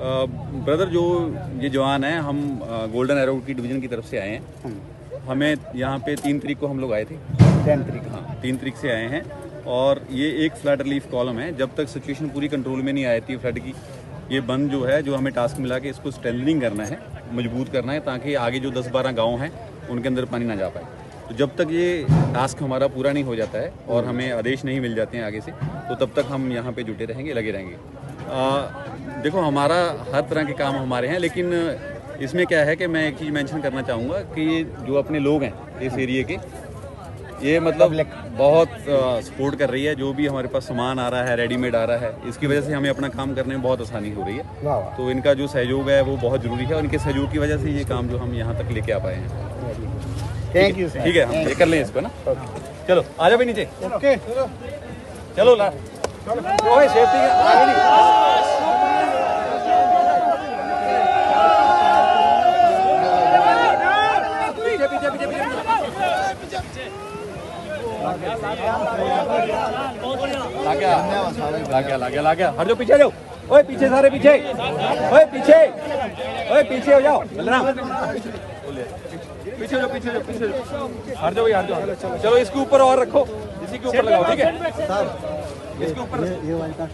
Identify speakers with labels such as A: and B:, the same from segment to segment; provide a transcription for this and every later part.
A: Brother जो ये जवान है हम गोल्डन एरो की डिवीज़न की तरफ़ से आए हैं। हमें यहाँ पे तीन तरीक को हम लोग आए थे।
B: टेन तरीक।
A: हाँ तीन तरीक से आए हैं। और ये एक फ्लड रिलीफ कॉलम है। जब तक सिचुएशन पूरी कंट्रोल में नहीं आई थी फ्लड की ये बंद जो है जो हमें टास्क मिला कि इसको स्ट्रेंथनिंग करना है मज़बूत करना है ताकि आगे जो 10-12 गाँव हैं उनके अंदर पानी ना जा पाए। तो जब तक ये टास्क हमारा पूरा नहीं हो जाता है और हमें आदेश नहीं मिल जाते हैं आगे से तो तब तक हम यहाँ पे जुटे रहेंगे लगे रहेंगे। देखो हमारा हर तरह के काम हमारे हैं लेकिन इसमें क्या है कि मैं एक चीज़ मेंशन करना चाहूँगा कि जो अपने लोग हैं इस एरिए के ये मतलब बहुत सपोर्ट कर रही है। जो भी हमारे पास सामान आ रहा है रेडीमेड आ रहा है इसकी वजह से हमें अपना काम करने में बहुत आसानी हो रही है। तो इनका जो सहयोग है वो बहुत ज़रूरी है और इनके सहयोग की वजह से ये काम जो हम यहाँ तक लेके आ पाए हैं।
B: थैंक यू
A: ठीक है? हम ये कर लें इसको ना? चलो आ जाओ भाई नीचे।
B: ओके
A: चलो ला। सेफ्टी आगे नहीं पीछे पीछे पीछे पीछे ला गया ला गया ला गया ला गया हट जाओ पीछे जाओ। ओए, पीछे सारे, पीछे। ओए पीछे। ओए, पीछे हो जाओ। बलराम पीछे जाओ पीछे जाओ, पीछे हट जाओ यार जाओ चलो, इसके ऊपर और रखो। इसी के ऊपर लगाओ, ठीक है। इसके ऊपर
B: ये वाली का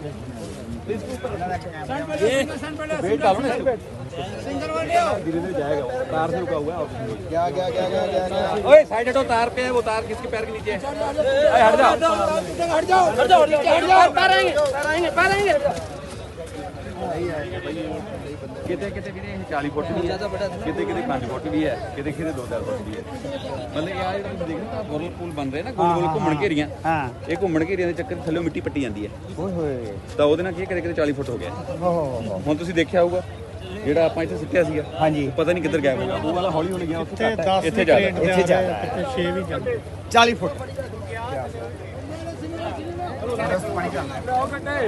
A: वेट डालो ना इसके ऊपर। धीरे धीरे जाएगा वो, तार से रुका हुआ है और-
B: क्या क्या क्या क्या क्या क्या
A: ओए साइड हटो तार पे है वो तार किसके पैर के नीचे है ओए, हट जाओ
C: हट जाओ हट जाओ हट जाओ पैर आएंगे पैर आएंगे पैर आएंगे
A: ਕਿਤੇ ਕਿਤੇ ਵੀਰੇ ਇਹ 40 ਫੁੱਟ ਵੀ ਹੈ ਕਿਤੇ ਕਿਤੇ 5 ਫੁੱਟ ਵੀ ਹੈ ਕਿਤੇ ਕਿਤੇ 2-4 ਫੁੱਟ ਵੀ ਹੈ। ਮਤਲਬ ਇਹ ਆ ਜਿਹੜਾ ਤੁਸੀਂ ਦੇਖ ਹੋ ਗੋਲ ਪੂਲ ਬਣ ਰਹੇ ਨਾ ਗੋਲ ਗੋਲ ਘੁੰਮਣ ਘੇਰੀਆਂ।
B: ਹਾਂ।
A: ਇਹ ਘੁੰਮਣ ਘੇਰੀਆਂ ਦੇ ਚੱਕਰ ਥੱਲੇ ਮਿੱਟੀ ਪੱਟੀ ਜਾਂਦੀ ਹੈ।
B: ਓਏ ਹੋਏ।
A: ਤਾਂ ਉਹਦੇ ਨਾਲ ਕੀ ਕਿਤੇ ਕਿਤੇ 40 ਫੁੱਟ ਹੋ ਗਿਆ। ਹੁਣ ਤੁਸੀਂ ਦੇਖਿਆ ਹੋਊਗਾ ਜਿਹੜਾ ਆਪਾਂ ਇੱਥੇ ਸਿੱਟਿਆ ਸੀਗਾ
B: ਹਾਂਜੀ।
A: ਪਤਾ ਨਹੀਂ ਕਿੱਧਰ ਗਿਆ। ਉਹ ਵਾਲਾ ਹੌਲੀ ਹੌਲੀ ਗਿਆ ਉੱਥੇ ਘੱਟ ਇੱਥੇ
D: ਜਾ
A: ਇੱਥੇ ਜਾ 6
B: ਵੀ ਜਾਂਦਾ 40 ਫੁੱਟ। ਪਾਣੀ ਕਰਨਾ ਹੈ।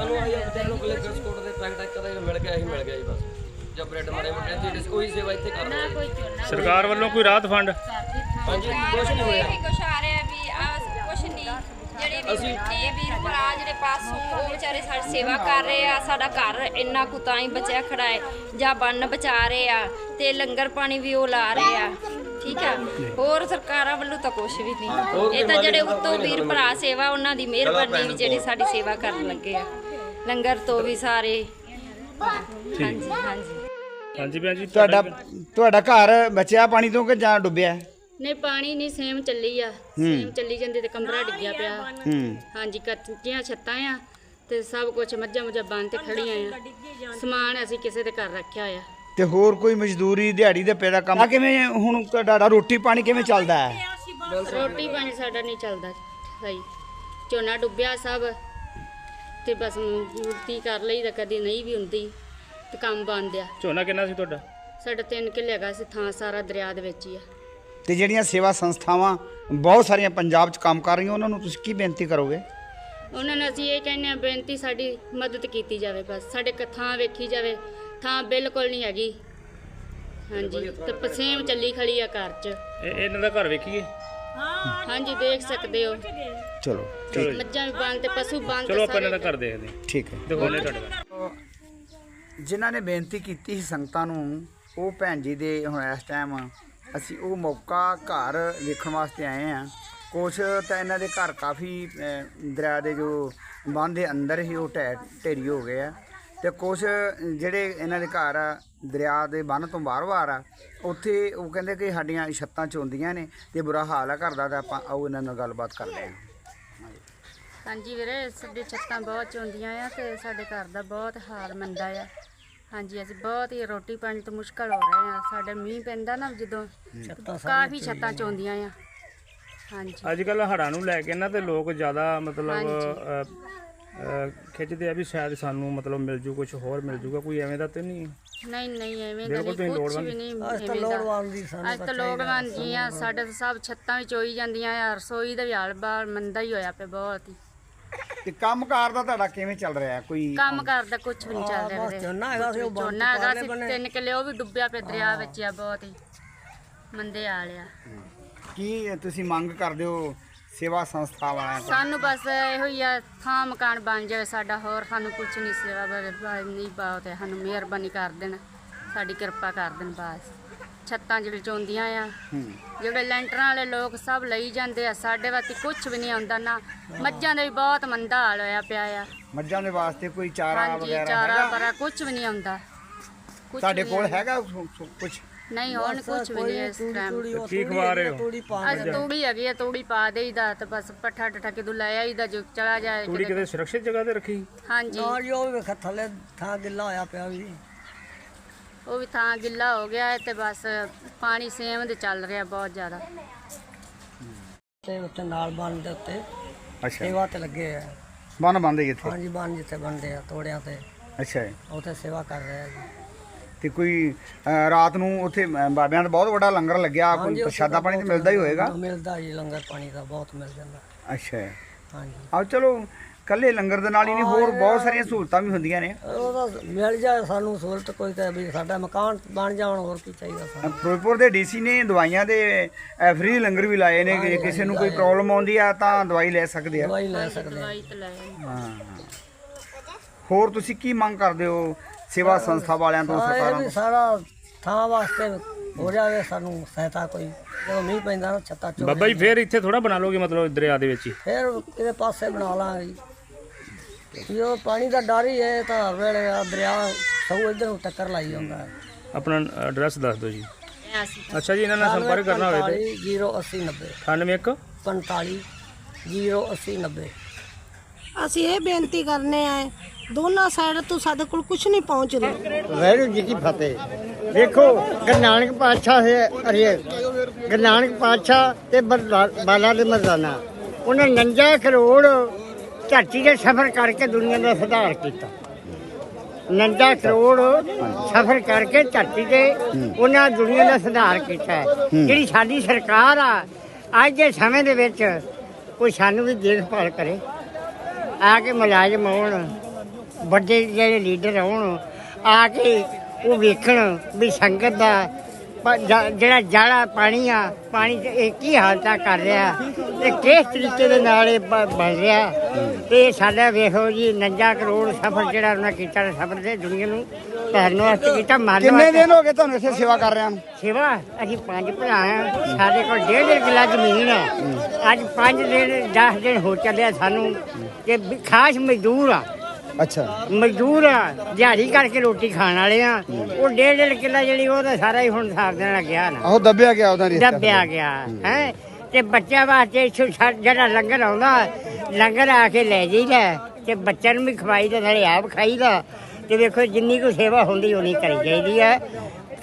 D: ਕਿਤੇ 6 ਵੀ ਜਾਂਦੇ
B: 40 ਫੁੱਟ
D: ਟਰੈਕਟਰ ਕਦੇ ਮਿਲ ਗਿਆ ਹੀ ਮਿਲ ਗਿਆ ਜੀ ਬਸ। ਜਾਂ ਬ੍ਰੈਡ ਮਾਰੇ ਮੋਟੇ ਜਿਹੜੀ ਕੋਈ ਸੇਵਾ ਇੱਥੇ ਕਰ ਰਹੇ
E: ਸਰਕਾਰ ਵੱਲੋਂ ਕੋਈ ਰਾਹਤ ਫੰਡ?
D: ਹਾਂਜੀ ਕੁਛ ਨਹੀਂ ਹੋਇਆ।
F: ਇਹੀ ਕੁਛ ਆ ਰਿਹਾ ਵੀ ਆ ਕੁਛ ਨਹੀਂ। ਜਿਹੜੇ ਵੀ ਨੇ ਵੀਰ ਭਰਾ ਜਿਹੜੇ ਪਾਸੋਂ ਉਹ ਵਿਚਾਰੇ ਸਾਡੀ ਸੇਵਾ ਕਰ ਰਹੇ ਆ। ਸਾਡਾ ਘਰ ਇੰਨਾ ਕੁ ਤਾਂ ਹੀ ਬਚਿਆ ਖੜਾ ਹੈ। ਜਾਂ ਬੰਨ ਬਚਾ ਰਹੇ ਆ ਤੇ ਲੰਗਰ ਪਾਣੀ ਵੀ ਉਹ ਲਾ ਰਹੇ ਆ। ਠੀਕ ਆ? ਹੋਰ ਸਰਕਾਰਾਂ ਵੱਲੋਂ ਤਾਂ ਕੁਛ ਵੀ ਨਹੀਂ। ਇਹ ਤਾਂ ਜਿਹੜੇ ਉੱਤੋਂ ਵੀਰ ਭਰਾ ਸੇਵਾ ਉਹਨਾਂ ਦੀ ਮਿਹਰਬਾਨੀ ਵੀ ਜਿਹੜੀ ਸਾਡੀ ਸੇਵਾ ਕਰਨ ਲੱਗੇ ਆ। ਲੰਗਰ ਤੋਂ ਵੀ ਸਾਰੇ। ਹਾਂਜੀ ਹਾਂਜੀ।
E: ਹਾਂਜੀ ਭੈਣ ਜੀ
B: ਤੁਹਾਡਾ ਤੁਹਾਡਾ ਘਰ ਬਚਿਆ ਪਾਣੀ ਤੋਂ ਕਿ ਜਾਂ ਡੁੱਬਿਆ?
G: ਨਹੀਂ ਪਾਣੀ ਨਹੀਂ ਸੇਮ ਚੱਲੀ ਆ। ਸੇਮ ਚੱਲੀ ਜਾਂਦੀ ਤੇ ਕਮਰਾ ਡਿੱਗਿਆ ਪਿਆ।
B: ਹੂੰ।
G: ਹਾਂਜੀ ਕੱਚੀਆਂ ਛੱਤਾਂ ਆ ਤੇ ਸਭ ਕੁਝ ਮੱਝਾਂ ਮੁੱਝਾਂ ਬੰਨ ਤੇ ਖੜੀਆਂ ਆ। ਸਮਾਨ ਅਸੀਂ ਕਿਸੇ ਦੇ ਘਰ ਰੱਖਿਆ ਆ
B: ਤੇ ਹੋਰ ਕੋਈ ਮਜ਼ਦੂਰੀ ਦਿਹਾੜੀ ਦੇ ਪੇ ਦਾ ਕੰਮ ਆ ਕਿਵੇਂ ਹੁਣ ਤੁਹਾਡਾ ਰੋਟੀ ਪਾਣੀ ਕਿਵੇਂ ਚੱਲਦਾ ਹੈ?
G: ਰੋਟੀ ਪਾਣੀ ਸਾਡਾ ਨਹੀਂ ਚੱਲਦਾ। ਸਹੀ। ਝੋਨਾ ਡੁੱਬਿਆ ਸਭ। ਤੇ ਬਸ ਮੂਰਤੀ ਕਰ ਲਈ ਤਾਂ ਕਦੀ ਨਹੀਂ ਵੀ ਹੁੰਦੀ ਤੇ ਕੰਮ ਬੰਦ ਆ
E: ਝੋਨਾ ਕਿੰਨਾ ਸੀ ਤੁਹਾਡਾ?
G: ਸਾਡਾ ਤਿੰਨ ਕਿੱਲੇ ਹੈਗਾ ਸੀ ਥਾਂ ਸਾਰਾ ਦਰਿਆ ਦੇ ਵਿੱਚ ਹੀ ਆ।
B: ਤੇ ਜਿਹੜੀਆਂ ਸੇਵਾ ਸੰਸਥਾਵਾਂ ਬਹੁਤ ਸਾਰੀਆਂ ਪੰਜਾਬ 'ਚ ਕੰਮ ਕਰ ਰਹੀਆਂ ਉਹਨਾਂ ਨੂੰ ਤੁਸੀਂ ਕੀ ਬੇਨਤੀ ਕਰੋਗੇ?
G: ਉਹਨਾਂ ਨੂੰ ਅਸੀਂ ਇਹ ਕਹਿੰਦੇ ਆ ਬੇਨਤੀ ਸਾਡੀ ਮਦਦ ਕੀਤੀ ਜਾਵੇ ਬਸ ਸਾਡੇ ਕ ਥਾਂ ਵੇਖੀ ਜਾਵੇ ਥਾਂ ਬਿਲਕੁਲ ਨਹੀਂ ਹੈਗੀ। ਹਾਂਜੀ ਤੇ ਪਸੇਮ ਚੱਲੀ ਖੜੀ ਆ ਘਰ 'ਚ।
E: ਇਹ ਇਹਨਾਂ ਦਾ ਘਰ ਵੇਖੀਏ।
G: ਹਾਂਜੀ ਦੇਖ ਸਕਦੇ ਹੋ।
B: ਚਲੋ
E: ਜੀ।
G: ਮੱਝਾਂ ਵੀ ਬੰਦ ਤੇ ਪਸ਼ੂ ਬੰਦ
E: ਚਲੋ ਆਪਾਂ ਇਹਨਾਂ ਦਾ ਘਰ ਦੇਖਦੇ ਹਾਂ।
B: ਠੀਕ ਹੈ।
E: ਦਿਖਾਉਂਦੇ ਤੁਹਾਡੇ
B: ਜਿਨ੍ਹਾਂ ਨੇ ਬੇਨਤੀ ਕੀਤੀ ਸੀ ਸੰਗਤਾਂ ਨੂੰ ਉਹ ਭੈਣ ਜੀ ਦੇ ਹੁਣ ਇਸ ਟਾਈਮ ਅਸੀਂ ਉਹ ਮੌਕਾ ਘਰ ਵੇਖਣ ਵਾਸਤੇ ਆਏ ਆ ਕੁਛ ਤਾਂ ਇਹਨਾਂ ਦੇ ਘਰ ਕਾਫੀ ਅਹ, ਦਰਿਆ ਦੇ ਜੋ ਬੰਨ੍ਹ ਦੇ ਅੰਦਰ ਹੀ ਉਹ ਢਹਿ ਢੇਰੀ ਹੋ ਗਏ ਆ। ਤੇ ਕੁਛ ਜਿਹੜੇ ਇਹਨਾਂ ਦੇ ਘਰ ਆ, ਦਰਿਆ ਦੇ ਬੰਨ੍ਹ ਤੋਂ ਬਾਹਰ-ਬਾਹਰ ਆ ਉੱਥੇ ਉਹ ਕਹਿੰਦੇ ਕਿ ਸਾਡੀਆਂ ਛੱਤਾਂ ਚੋਂਦੀਆਂ ਨੇ ਤੇ ਬੁਰਾ ਹਾਲ ਆ ਘਰ ਦਾ ਤਾਂ ਆਪਾਂ ਆਓ ਇਹਨਾਂ ਨਾਲ ਗੱਲਬਾਤ ਕਰਦੇ ਹਾਂ।
G: ਹਾਂਜੀ ਵੀਰੇ ਸਾਡੇ ਛੱਤਾਂ ਬਹੁਤ ਚੋਂਦੀਆਂ ਆ ਤੇ ਸਾਡੇ ਘਰ ਦਾ ਬਹੁਤ ਹਾਲ ਮੰਦਾ ਆ। ਹਾਂਜੀ ਅਸੀਂ ਬਹੁਤ ਹੀ ਰੋਟੀ ਪਾਣੀ ਤੋਂ ਮੁਸ਼ਕਲ ਹੋ ਰਹੇ ਆ। ਸਾਡੇ ਮੀਂਹ ਪੈਂਦਾ ਨਾ ਜਦੋਂ ਕਾਫੀ ਛੱਤਾਂ ਚੋਂਦੀਆਂ ਆ। ਹਾਂਜੀ।
E: ਅੱਜ ਕੱਲ ਹੜਾਂ ਨੂੰ ਲੈ ਕੇ ਨਾ ਤੇ ਲੋਕ ਜ਼ਿਆਦਾ ਮਤਲਬ
G: ਹਾਂਜੀ।
E: ਅ, ਅ, ਖਿੱਚਦੇ ਆ ਵੀ ਸ਼ਾਇਦ ਸਾਨੂੰ ਮਤਲਬ ਮਿਲ ਜੂ ਕੁਝ ਹੋਰ ਮਿਲ ਜੂਗਾ ਕੋਈ ਐਵੇਂ ਦਾ ਤੇ ਨਹੀਂ।
G: ਨਹੀਂ ਨਹੀਂ ਐਵੇਂ ਦਾ
E: ਬਿਲਕੁਲ
G: ਨਹੀਂ
E: ਤੁਸੀਂ
G: ਕੁਝ
E: ਲੋੜਵੰਦ
G: ਵੀ ਨਹੀਂ ਅੱਜ ਤਾਂ ਲੋੜਵੰਦ ਦੀ ਸਾਨੂੰ ਅੱਜ ਤਾਂ ਲੋੜਵੰਦ ਜੀ ਆ ਸਾਡੇ ਤਾਂ ਸਭ ਛੱਤਾਂ ਵੀ ਚੋਈ ਜਾਂਦੀਆਂ ਆ ਰਸੋਈ ਦਾ ਵੀ ਹਾਲ ਬਾਲ ਮੰਦਾ ਹੀ ਹੋਇਆ ਪਿਆ ਬਹੁਤ ਹੀ।
B: ਤੇ ਕੰਮਕਾਰ ਦਾ ਤੁਹਾਡਾ ਕਿਵੇਂ ਚੱਲ ਰਿਹਾ? ਹੈ? ਕੋਈ
G: ਕੰਮ ਕਰਦਾ ਕੁਝ ਵੀ ਨਹੀਂ ਚੱਲ ਰਿਹਾ ਵੀਰੇ। ਝੋਨਾ ਹੈਗਾ ਸੀ ਉਹ ਝੋਨਾ ਹੈਗਾ ਸੀ ਤਿੰਨ ਕਿੱਲੇ ਉਹ ਵੀ ਡੁੱਬਿਆ ਪਿਆ ਦਰਿਆ ਵਿੱਚ ਆ ਬਹੁਤ ਹੀ ਮੰਦੇ ਹਾਲ ਆ।
B: ਕੀ ਤੁਸੀਂ ਮੰਗ ਕਰਦੇ ਹੋ ਸੇਵਾ ਸੰਸਥਾ ਵਾਲਿਆਂ
G: ਸਾਨੂੰ ਬਸ ਇਹੋ ਹੀ ਆ ਥਾਂ ਮਕਾਨ ਬਣ ਜਾਵੇ ਸਾਡਾ ਹੋਰ ਸਾਨੂੰ ਕੁਝ ਨਹੀਂ ਸੇਵਾ ਬਾਰੇ ਬਾਰੇ ਨਹੀਂ ਬਹੁਤ ਹੈ ਸਾਨੂੰ ਮਿਹਰਬਾਨੀ ਕਰ ਦੇਣ ਸਾਡੀ ਕਿਰਪਾ ਕਰ ਦੇਣ ਬਸ। ਛੱਤਾਂ ਜਿਹੜੇ ਚੋਂਦੀਆਂ ਆ ਜਿਹੜੇ ਲੈਂਟਰਾਂ ਵਾਲੇ ਲੋਕ ਸਭ ਲਈ ਜਾਂਦੇ ਆ ਸਾਡੇ ਵਾਸਤੇ ਕੁਝ ਵੀ ਨਹੀਂ ਆਉਂਦਾ ਨਾ। ਮੱਝਾਂ ਦੇ ਵੀ ਬਹੁਤ ਮੰਦਾ ਹਾਲ ਹੋਇਆ ਪਿਆ ਆ।
B: ਮੱਝਾਂ ਦੇ ਵਾਸਤੇ ਕੋਈ ਚਾਰਾ
G: ਹਾਂਜੀ
B: ਵਗੈਰਾ
G: ਚਾਰਾ
B: ਹੈਗਾ?
G: ਪਰਾ ਕੁਝ ਵੀ ਨਹੀਂ ਆਉਂਦਾ। ਕੁਛ
B: ਤੁਹਾਡੇ
G: ਵੀ
B: ਕੋਲ
G: ਨਹੀਂ।
B: ਹੈਗਾ ਕੁਝ
G: ਨਹੀਂ ਹੁਣ ਕੁਝ ਵੀ ਨਹੀਂ ਇਸ ਟਾਈਮ
E: ਕੀ ਖਵਾ ਰਹੇ ਹੋ?
G: ਅੱਜ ਤੂੜੀ ਹੈਗੀ ਆ ਤੂੜੀ ਪਾ ਦੇਈਦਾ ਤੇ ਬਸ ਪੱਠਾ ਟੱਠਾ ਕਿਦੋਂ ਲੈ ਆਈਦਾ ਜੋ ਚਲਾ ਜਾਏ
E: ਤੂੜੀ
G: ਕਿਤੇ-
E: ਸੁਰੱਖਿਅਤ ਜਗ੍ਹਾ ਤੇ ਰੱਖੀ?
G: ਹਾਂਜੀ।
H: ਔਰ ਜੋ ਵੀ ਵੇਖ ਥੱਲੇ ਥਾਂ ਗਿੱਲਾ ਹੋਇਆ ਪਿਆ ਵੀ।
G: ਉਹ ਵੀ ਥਾਂ ਗਿੱਲਾ ਹੋ ਗਿਆ ਹੈ ਤੇ ਬਸ ਪਾਣੀ ਸੇਮ ਦੇ ਚੱਲ ਰਿਹਾ ਬਹੁਤ ਜ਼ਿਆਦਾ।
H: ਤੇ ਉੱਤੇ ਨਾਲ ਬੰਨ ਦੇ ਉੱਤੇ
B: ਅੱਛਾ।
H: ਸੇਵਾ ਤੇ ਲੱਗੇ ਆ।
B: ਬੰਨ ਬੰਦੇ ਇੱਥੇ
H: ਹਾਂਜੀ ਬੰਨ ਜਿੱਥੇ ਬੰਦੇ ਆ ਤੋੜਿਆਂ ਤੇ।
B: ਅੱਛਾ ਜੀ।
H: ਉੱਥੇ ਸੇਵਾ ਕਰ ਰਹੇ ਆ ਜੀ।
B: ਤੇ ਕੋਈ ਰਾਤ ਨੂੰ ਉੱਥੇ ਬਾਬਿਆਂ ਦਾ ਬਹੁਤ ਵੱਡਾ ਲੰਗਰ ਲੱਗਿਆ ਕੋਈ ਪ੍ਰਸ਼ਾਦਾ ਪਾਣੀ ਤੇ ਮਿਲਦਾ ਹੀ ਹੋਏਗਾ।
H: ਮਿਲਦਾ ਜੀ ਲੰਗਰ ਪਾਣੀ ਦਾ ਬਹੁਤ ਮਿਲ ਜਾਂਦਾ।
B: ਅੱਛਾ। ਜੀ।
H: ਹਾਂਜੀ।
B: ਆਓ ਚਲੋ ਕੱਲੇ ਲੰਗਰ ਦੇ ਨਾਲ ਹੀ ਨਹੀਂ ਹੋਰ ਬਹੁਤ ਸਾਰੀਆਂ ਸਹੂਲਤਾਂ ਵੀ ਹੁੰਦੀਆਂ ਨੇ।
H: ਉਹ ਤਾਂ ਮਿਲ ਜਾਏ ਸਾਨੂੰ ਸਹੂਲਤ ਕੋਈ ਤਾਂ ਵੀ ਸਾਡਾ ਮਕਾਨ ਬਣ ਜਾਣ ਹੋਰ ਕੀ ਚਾਹੀਦਾ ਸਾਨੂੰ।
B: ਫਿਰੋਜ਼ਪੁਰ ਦੇ ਡੀਸੀ ਨੇ ਦਵਾਈਆਂ ਦੇ ਫ੍ਰੀ ਲੰਗਰ ਵੀ ਲਾਏ ਨੇ ਕਿ ਕਿਸੇ ਨੂੰ ਕੋਈ ਪ੍ਰੋਬਲਮ ਆਉਂਦੀ ਆ ਤਾਂ ਦਵਾਈ ਲੈ ਸਕਦੇ ਆ।
H: ਦਵਾਈ ਲੈ ਸਕਦੇ ਆ।
G: ਆਏ।
B: ਹਾਂ। ਹੋਰ ਤੁਸੀਂ ਕੀ ਮੰਗ ਕਰਦੇ ਹੋ? ਸੇਵਾ ਸੰਸਥਾ ਵਾਲਿਆਂ ਤੋਂ
H: ਹਾਂ, ਇਹ
B: ਸਰਕਾਰਾਂ
H: ਵੀ
B: ਤੋਂ।
H: ਸਾਰਾ ਥਾਂ ਵਾਸਤੇ ਹੋ ਜਾਵੇ ਸਾਨੂੰ ਸਹਾਇਤਾ ਕੋਈ। ਜਦੋਂ ਮੀਂਹ ਪੈਂਦਾ ਨਾ ਛੱਤਾਂ ਚੋਂ
E: ਬਾਬਾ ਜੀ ਫੇਰ ਇੱਥੇ ਥੋੜਾ ਬਣਾ ਲੋਗੇ ਮਤਲਬ ਦਰਿਆ ਦੇ ਵਿੱਚ ਹੀ?
H: ਫਿਰ ਕਿਤੇ ਪਾਸੇ ਬਣਾ ਲਾਂਗੇ ਜੀ। ਜੋ ਪਾਣੀ ਦਾ ਡਰ ਹੀ ਹੈ ਤਾਂ ਹਰ ਵੇਲੇ ਆ ਦਰਿਆ ਸਭ ਇਧਰ ਨੂੰ ਟੱਕਰ ਲਾਈ ਜਾਂਦਾ ਹੈ।
E: ਆਪਣਾ ਐਡਰੈਸ ਦੱਸ ਦਿਓ ਜੀ। ਅੱਛਾ ਜੀ ਇਹਨਾਂ ਨਾਲ ਸੰਪਰਕ ਕਰਨਾ ਹੋਵੇ ਤੇ।
H: 080 90
E: 91
H: 45 080 90
I: ਅਸੀਂ ਇਹ ਬੇਨਤੀ ਕਰਨੇ ਆ ਦੋਨਾਂ ਸਾਈਡ ਤੋਂ ਸਾਡੇ ਕੋਲ ਕੁਝ ਨਹੀਂ ਪਹੁੰਚ ਰਿਹਾ।
J: ਵਾਹਿਗੁਰੂ ਜੀ ਕੀ ਫਤਿਹ। ਦੇਖੋ ਗੁਰੂ ਨਾਨਕ ਪਾਤਸ਼ਾਹ ਹੈ ਅਰੇ ਗੁਰੂ ਨਾਨਕ ਪਾਤਸ਼ਾਹ ਤੇ ਬਰਦਾ- ਬਾਲਾ ਦੇ ਮਰਦਾਨਾ। ਉਹਨਾਂ 49 ਕਰੋੜ ਧਰਤੀ ਦੇ ਸਫ਼ਰ ਕਰਕੇ ਦੁਨੀਆ ਦਾ ਸੁਧਾਰ ਕੀਤਾ। 49 ਕਰੋੜ ਸਫ਼ਰ ਕਰਕੇ ਧਰਤੀ ਦੇ ਉਹਨਾਂ ਦੁਨੀਆ ਦਾ ਸੁਧਾਰ ਕੀਤਾ ਹੈ। ਜਿਹੜੀ ਸਾਡੀ ਸਰਕਾਰ ਆ ਅੱਜ ਦੇ ਸਮੇਂ ਦੇ ਵਿੱਚ ਕੋਈ ਸਾਨੂੰ ਵੀ ਦੇਖਭਾਲ ਕਰੇ। ਆ ਕੇ ਮੁਲਾਜ਼ਮ ਆਉਣ ਵੱਡੇ ਜਿਹੜੇ ਲੀਡਰ ਹੋਣ ਆ ਕੇ ਉਹ ਵੇਖਣ ਵੀ ਸੰਗਤ ਦਾ ਜਿਹੜਾ ਜਾਲਾ ਪਾਣੀ ਆ ਪਾਣੀ ਤੇ ਇਹ ਕੀ ਹਾਲਤਾਂ ਕਰ ਰਿਹਾ। ਤੇ ਕਿਸ ਤਰੀਕੇ ਦੇ ਨਾਲ ਇਹ ਬਣ ਰਿਹਾ। ਤੇ ਸਾਡਾ ਵੇਖੋ ਜੀ 49 ਕਰੋੜ ਸਫਰ ਜਿਹੜਾ ਉਹਨਾਂ ਕੀਤਾ ਸਫਰ ਦੇ ਦੁਨੀਆ ਨੂੰ। ਭਰਨ ਵਾਸਤੇ ਕੀਤਾ ਮਾਰਨ
B: ਕਿੰਨੇ ਦਿਨ ਹੋ ਗਏ ਤੁਹਾਨੂੰ ਇੱਥੇ ਸੇਵਾ ਕਰ ਰਿਹਾ
J: ਸੇਵਾ? ਅਸੀਂ ਪੰਜ ਭਰਾ ਆ। ਸਾਡੇ ਕੋਲ ਡੇਢ ਡੇਢ ਕਿੱਲਾ ਜ਼ਮੀਨ ਹੈ। ਅੱਜ ਪੰਜ ਦਿਨ 10 ਦਿਨ ਹੋ ਚੱਲਿਆ ਸਾਨੂੰ ਕਿ ਵੀ ਖਾਸ ਮਜ਼ਦੂਰ ਆ।
B: ਅੱਛਾ।
J: ਮਜ਼ਦੂਰ ਆ ਦਿਹਾੜੀ ਕਰਕੇ ਰੋਟੀ ਖਾਣ ਵਾਲੇ ਆ। ਉਹ ਡੇਢ ਡੇਢ ਕਿੱਲਾ ਜਿਹੜੀ ਉਹ ਤਾਂ ਸਾਰਾ ਹੀ ਹੁਣ ਸਾਫ਼ ਦੇਣ ਲੱਗਿਆ ਨਾ।
B: ਆਹੋ ਦੱਬਿਆ ਗਿਆ ਉਹਦਾ ਰਿਸ਼ਤਾ
J: ਦੱਬਿਆ ਗਿਆ ਹੈ। ਤੇ ਬੱਚਿਆਂ ਵਾਸਤੇ ਇੱਥੋਂ ਛੱਡ- ਜਿਹੜਾ ਲੰਗਰ ਆਉਂਦਾ ਲੰਗਰ ਆ ਕੇ ਲੈ ਜਾਈਦਾ ਤੇ ਬੱਚਿਆਂ ਨੂੰ ਵੀ ਖਵਾਈਦਾ ਨਾਲੇ ਆਪ ਖਾਈਦਾ ਤੇ ਵੇਖੋ ਜਿੰਨੀ ਕੋ ਸੇਵਾ ਹੁੰਦੀ ਉਨੀ ਕਰੀ ਜਾਈਦੀ ਹੈ।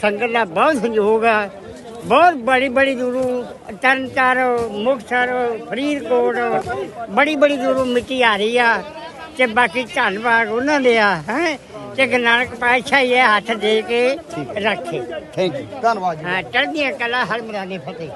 J: ਸੰਗਤ ਦਾ ਬਹੁਤ ਸੰਯੋਗ ਆ। ਬਹੁਤ ਬੜੀ ਬੜੀ ਦੂਰੋਂ ਤਰਨਤਾਰ ਮੁਕਤਸਰ ਫਰੀਦਕੋਟ ਬੜੀ ਬੜੀ ਦੂਰੋਂ ਮਿੱਟੀ ਆ ਰਹੀ ਆ। ਤੇ ਬਾਕੀ ਧੰਨਵਾਦ ਉਹਨਾਂ ਦੇ ਆ ਹੈ? ਤੇ ਗੁਰੂ ਨਾਨਕ ਪਾਤਸ਼ਾਹ ਇਹ ਹੱਥ ਦੇ ਕੇ ਰੱਖੇ।
B: ਥੈਂਕ ਯੂ ਧੰਨਵਾਦ ਜੀ।
J: ਹਾਂ ਚੜ੍ਹਦੀਆਂ ਕਲਾ ਹਰ ਮਰਾਨੇ ਫਤਿਹ।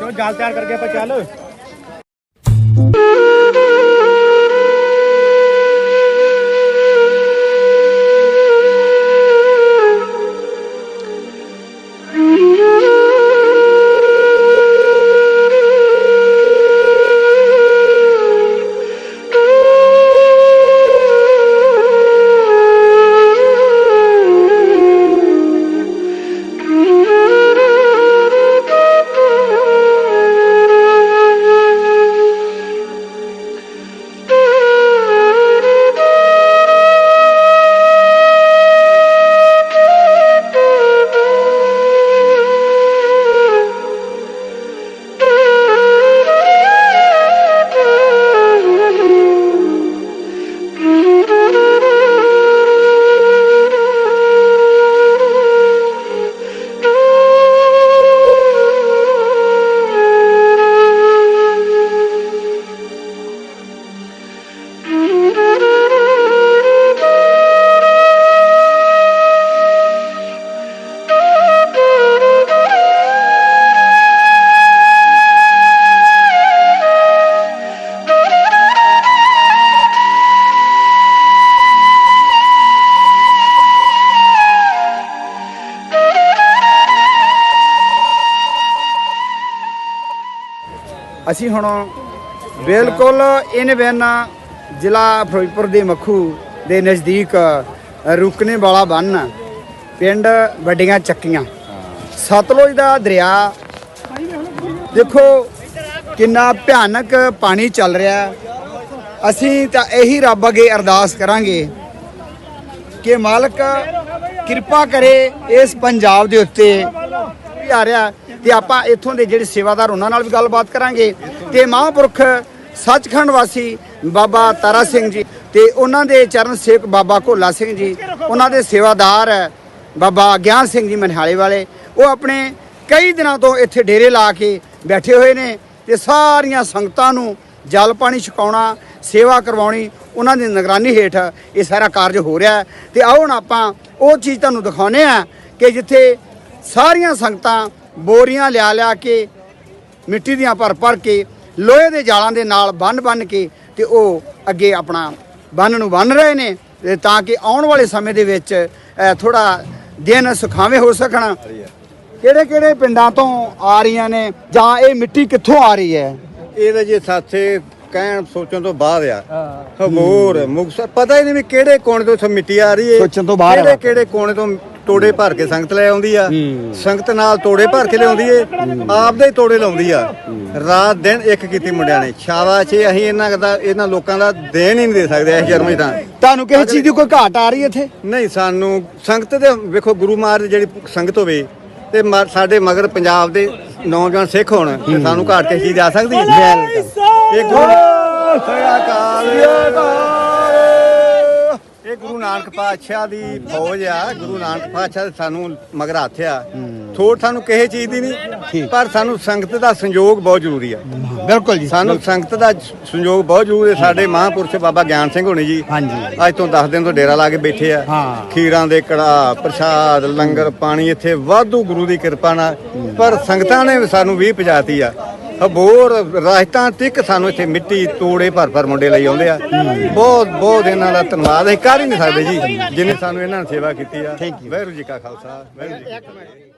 E: ਜੋ ਜਾਲ ਤਿਆਰ ਕਰਕੇ ਆਪਾਂ ਚੱਲ।
B: ਅਸੀਂ ਹੁਣ ਬਿਲਕੁਲ ਇਨ ਬਿਨ ਜ਼ਿਲ੍ਹਾ ਫਿਰੋਜ਼ਪੁਰ ਦੇ ਮੱਖੂ ਦੇ ਨਜ਼ਦੀਕ ਰੁਕਣੇ ਵਾਲਾ ਬੰਨ ਪਿੰਡ ਵੱਡੀਆਂ ਚੱਕੀਆਂ। ਸਤਲੁਜ ਦਾ ਦਰਿਆ ਦੇਖੋ ਕਿੰਨਾ ਭਿਆਨਕ ਪਾਣੀ ਚੱਲ ਰਿਹਾ। ਅਸੀਂ ਤਾਂ ਇਹੀ ਰੱਬ ਅੱਗੇ ਅਰਦਾਸ ਕਰਾਂਗੇ ਕਿ ਮਾਲਕ ਕਿਰਪਾ ਕਰੇ ਇਸ ਪੰਜਾਬ ਦੇ ਉੱਤੇ ਵੀ ਆ ਰਿਹਾ ਤੇ ਆਪਾਂ ਇੱਥੋਂ ਦੇ ਜਿਹੜੇ ਸੇਵਾਦਾਰ ਉਹਨਾਂ ਨਾਲ ਵੀ ਗੱਲਬਾਤ ਕਰਾਂਗੇ। ਤੇ ਮਹਾਂਪੁਰਖ ਸੱਚਖੰਡ ਵਾਸੀ ਬਾਬਾ ਤਾਰਾ ਸਿੰਘ ਜੀ ਤੇ ਉਹਨਾਂ ਦੇ ਚਰਨ ਸੇਵਕ ਬਾਬਾ ਭੋਲਾ ਸਿੰਘ ਜੀ, ਉਹਨਾਂ ਦੇ ਸੇਵਾਦਾਰ ਹੈ ਬਾਬਾ ਗਿਆਨ ਸਿੰਘ ਜੀ ਮਨਹਾਲੇ ਵਾਲੇ, ਉਹ ਆਪਣੇ ਕਈ ਦਿਨਾਂ ਤੋਂ ਇੱਥੇ ਡੇਰੇ ਲਾ ਕੇ ਬੈਠੇ ਹੋਏ ਨੇ ਤੇ ਸਾਰੀਆਂ ਸੰਗਤਾਂ ਨੂੰ ਜਲ ਪਾਣੀ ਛਕਾਉਣਾ, ਸੇਵਾ ਕਰਵਾਉਣੀ, ਉਹਨਾਂ ਦੀ ਨਿਗਰਾਨੀ ਹੇਠ ਇਹ ਸਾਰਾ ਕਾਰਜ ਹੋ ਰਿਹਾ ਹੈ। ਤੇ ਆਓ ਹੁਣ ਆਪਾਂ ਉਹ ਚੀਜ਼ ਤੁਹਾਨੂੰ ਦਿਖਾਉਨੇ ਆ ਕਿ ਜਿੱਥੇ ਸਾਰੀਆਂ ਸੰਗਤਾਂ ਬੋਰੀਆਂ ਲਿਆ ਲਿਆ ਕੇ ਮਿੱਟੀ ਦੀਆਂ ਭਰ ਭਰ ਕੇ ਲੋਹੇ ਦੇ ਜਾਲਾਂ ਦੇ ਨਾਲ ਬੰਨ ਬੰਨ ਕੇ ਤੇ ਉਹ ਅੱਗੇ ਆਪਣਾ ਬੰਨ ਨੂੰ ਬੰਨ ਰਹੇ ਨੇ ਤੇ ਕਿ ਆਉਣ ਵਾਲੇ ਸਮੇਂ ਦੇ ਵਿੱਚ ਥੋੜਾ ਦਿਨ ਸੁਖਾਵੇਂ ਹੋ ਸਕਣ। ਕਿਹੜੇ ਕਿਹੜੇ ਪਿੰਡਾਂ ਤੋਂ ਆ ਰਹੀਆਂ ਨੇ ਜਾਂ ਇਹ ਮਿੱਟੀ ਕਿੱਥੋਂ ਆ ਰਹੀ ਹੈ?
K: ਇਹ ਤਾਂ ਜੀ ਸਾਥੇ ਕਹਿਣ ਸੋਚਣ ਤੋਂ ਬਾਅਦ ਆ। ਹਮੋਰ ਮੁਕਸਰ ਪਤਾ ਹੀ ਨਹੀਂ ਵੀ ਕਿਹੜੇ ਕੋਨੇ ਤੋਂ ਮਿੱਟੀ ਆ ਰਹੀ ਹੈ।
B: ਸੋਚਣ ਤੋਂ ਬਾਹਰ।
K: ਕਿਹੜੇ ਕਿਹੜੇ ਕੋਨੇ ਤੋਂ ਤੋੜੇ ਭਰ ਕੇ ਸੰਗਤ ਲੈ ਆਉਂਦੀ ਆ। ਸੰਗਤ ਨਾਲ ਤੋੜੇ ਭਰ ਕੇ ਲਿਆਉਂਦੀ ਏ। ਆਪਦੇ ਹੀ ਤੋੜੇ ਲਾਉਂਦੀ ਆ। ਰਾਤ ਦਿਨ ਇੱਕ ਕੀਤੀ ਮੁੰਡਿਆਂ ਨੇ। ਸ਼ਾਬਾਸ਼ ਏ ਅਸੀਂ ਇਹਨਾਂ ਦਾ ਇਹਨਾਂ ਲੋਕਾਂ ਦਾ ਦੇਣ ਹੀ ਨਹੀਂ ਦੇ ਸਕਦੇ ਇਸ ਜਰਮੀ ਤਾਂ।
B: ਤੁਹਾਨੂੰ ਕਿਸੇ ਚੀਜ਼ ਦੀ ਕੋਈ ਘਾਟ ਆ ਰਹੀ ਹੈ ਇੱਥੇ?
K: ਨਹੀਂ ਸਾਨੂੰ ਸੰਗਤ ਦੇ ਵੇਖੋ ਗੁਰੂ ਮਹਾਰਾਜ ਜਿਹੜੀ ਸੰਗਤ ਹੋਵੇ ਤੇ ਸਾਡੇ ਮਗਰ ਪੰਜਾਬ ਦੇ ਨੌਜਵਾਨ ਸਿੱਖ ਹੋਣ ਤੇ ਸਾਨੂੰ ਘਾਟ ਕਿਸੇ ਚੀਜ਼ ਆ ਸਕਦੀ? ਹੈ ਇਹ ਗੁਰੂ ਇਹ ਇਹ ਗੁਰੂ ਨਾਨਕ ਪਾਤਸ਼ਾਹ ਦੀ ਫੌਜ ਆ ਗੁਰੂ ਨਾਨਕ ਪਾਤਸ਼ਾਹ ਦੇ ਸਾਨੂੰ ਮਗਰ ਹੱਥ ਆ ਥੋੜ ਸਾਨੂੰ ਕਿਸੇ ਚੀਜ਼ ਦੀ ਨਹੀਂ ਪਰ ਸਾਨੂੰ ਸੰਗਤ ਦਾ ਸੰਯੋਗ ਬਹੁਤ ਜ਼ਰੂਰੀ ਆ।
B: ਬਿਲਕੁਲ ਜੀ।
K: ਸਾਨੂੰ ਸੰਗਤ ਦਾ ਸੰਯੋਗ ਬਹੁਤ ਜ਼ਰੂਰੀ ਹੈ ਸਾਡੇ ਮਹਾਂਪੁਰਸ਼ ਬਾਬਾ ਗਿਆਨ ਸਿੰਘ ਹੋਣੀ ਜੀ
B: ਹਾਂਜੀ।
K: ਅੱਜ ਤੋਂ 10 ਦਿਨ ਤੋਂ ਡੇਰਾ ਲਾ ਕੇ ਬੈਠੇ ਆ। ਖੀਰਾਂ ਦੇ ਕੜਾ ਪ੍ਰਸ਼ਾਦ ਲੰਗਰ ਪਾਣੀ ਇੱਥੇ ਵਾਧੂ ਗੁਰੂ ਦੀ ਕਿਰਪਾ ਨਾਲ। ਪਰ ਸੰਗਤਾਂ ਨੇ ਸਾਨੂੰ ਵੀ ਪਜਾਤੀ ਆ। ਅਬੋਰ ਰਾਜਸਥਾਨ ਤੱਕ ਸਾਨੂੰ ਇੱਥੇ ਮਿੱਟੀ ਤੋੜੇ ਭਰ ਭਰ ਮੁੰਡੇ ਲਈ ਆਉਂਦੇ ਆ। ਬਹੁਤ ਬਹੁਤ ਇਹਨਾਂ ਦਾ ਧੰਨਵਾਦ ਅਸੀਂ ਕਰ ਹੀ ਨਹੀਂ ਸਕਦੇ ਜੀ ਜਿਨੇ ਸਾਨੂੰ ਇਹਨਾਂ ਨੇ ਸੇਵਾ ਕੀਤੀ ਆ। ਵਾਹਿਗੁਰੂ ਜੀ ਕਾ ਖਾਲਸਾ ਵਾਹਿਗੁਰੂ ਜੀ ਕੀ ਫਤਿਹ।